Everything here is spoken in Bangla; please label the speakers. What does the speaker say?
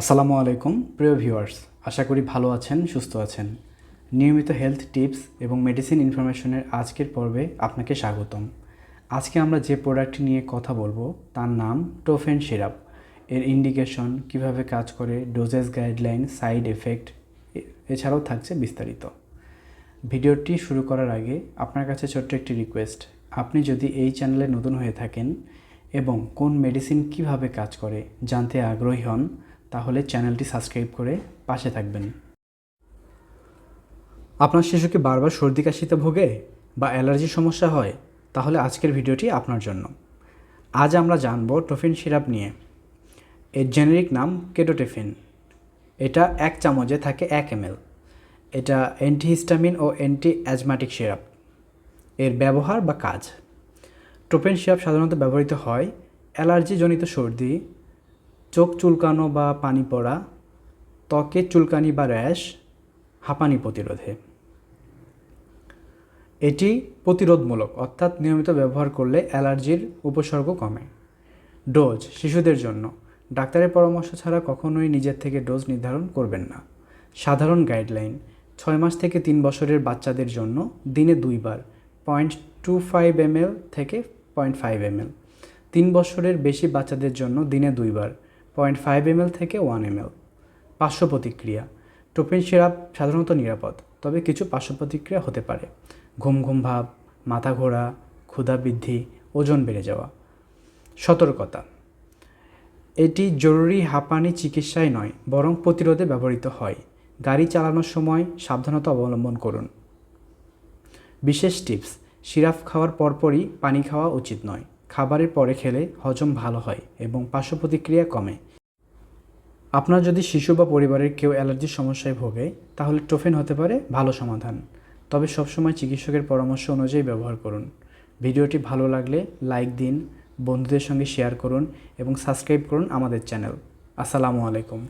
Speaker 1: আসসালামু আলাইকুম, প্রিয় ভিউয়ার্স। আশা করি ভালো আছেন, সুস্থ আছেন। নিয়মিত হেলথ টিপস এবং মেডিসিন ইনফরমেশনের আজকের পর্বে আপনাকে স্বাগতম। আজকে আমরা যে প্রোডাক্টটি নিয়ে কথা বলব, তার নাম টোফেন সিরাপ। এর ইন্ডিকেশন, কীভাবে কাজ করে, ডোজেস গাইডলাইন, সাইড এফেক্ট এছাড়াও থাকছে বিস্তারিত। ভিডিওটি শুরু করার আগে আপনার কাছে ছোট্ট একটি রিকোয়েস্ট। আপনি যদি এই চ্যানেলে নতুন হয়ে থাকেন এবং কোন মেডিসিন কীভাবে কাজ করে, জানতে আগ্রহী হন তাহলে চ্যানেলটি সাবস্ক্রাইব করে পাশে থাকবেন। আপনার শিশুকে বারবার সর্দি কাশিতে ভোগে বা অ্যালার্জির সমস্যা হয়, তাহলে আজকের ভিডিওটি আপনার জন্য। আজ আমরা জানব টোফিন সিরাপ নিয়ে। এর জেনেরিক নাম কেটোটেফিন। এটা এক চামচে থাকে এক এম এটা অ্যান্টিহিস্টামিন ও অ্যান্টি অ্যাজমাটিক সিরাপ। এর ব্যবহার বা কাজ। টোপেন সিরাপ সাধারণত ব্যবহৃত হয় অ্যালার্জিজনিত সর্দি চোখ চুলকানো বা পানি পড়া, ত্বকে চুলকানি বা র্যাশ, হাঁপানি প্রতিরোধে। এটি প্রতিরোধমূলক, অর্থাৎ নিয়মিত ব্যবহার করলে অ্যালার্জির উপসর্গ কমে। ডোজ, শিশুদের জন্য। ডাক্তারের পরামর্শ ছাড়া কখনোই নিজের থেকে ডোজ নির্ধারণ করবেন না। সাধারণ গাইডলাইন, ছয় মাস থেকে তিন বছরের বাচ্চাদের জন্য দিনে দুইবার, পয়েন্ট টু ফাইভ এমএল থেকে পয়েন্ট ফাইভ এমএল। তিন বছরের বেশি বাচ্চাদের জন্য দিনে দুইবার পয়েন্ট ফাইভ এমএল থেকে ওয়ান এমএল। পার্শ্ব প্রতিক্রিয়া। টোপেন সিরাপ সাধারণত নিরাপদ, তবে কিছু পার্শ্ব প্রতিক্রিয়া হতে পারে। ঘুম ঘুম ভাব, মাথা ঘোরা, ক্ষুধা বৃদ্ধি, ওজন বেড়ে যাওয়া। সতর্কতা। এটি জরুরি হাঁপানি চিকিৎসায় নয়, বরং প্রতিরোধে ব্যবহৃত হয়। গাড়ি চালানোর সময় সাবধানতা অবলম্বন করুন। বিশেষ টিপস সিরাপ খাওয়ার পরপরই পানি খাওয়া উচিত নয়। খাবারের পরে খেলে হজম ভালো হয় এবং পার্শ্ব প্রতিক্রিয়া কমে। আপনার যদি শিশু বা পরিবারের কেউ অ্যালার্জির সমস্যায় ভোগে, তাহলে টোফেন হতে পারে ভালো সমাধান। তবে সবসময় চিকিৎসকের পরামর্শ অনুযায়ী ব্যবহার করুন। ভিডিওটি ভালো লাগলে লাইক দিন, বন্ধুদের সঙ্গে শেয়ার করুন এবং সাবস্ক্রাইব করুন আমাদের চ্যানেল। আসসালামু আলাইকুম।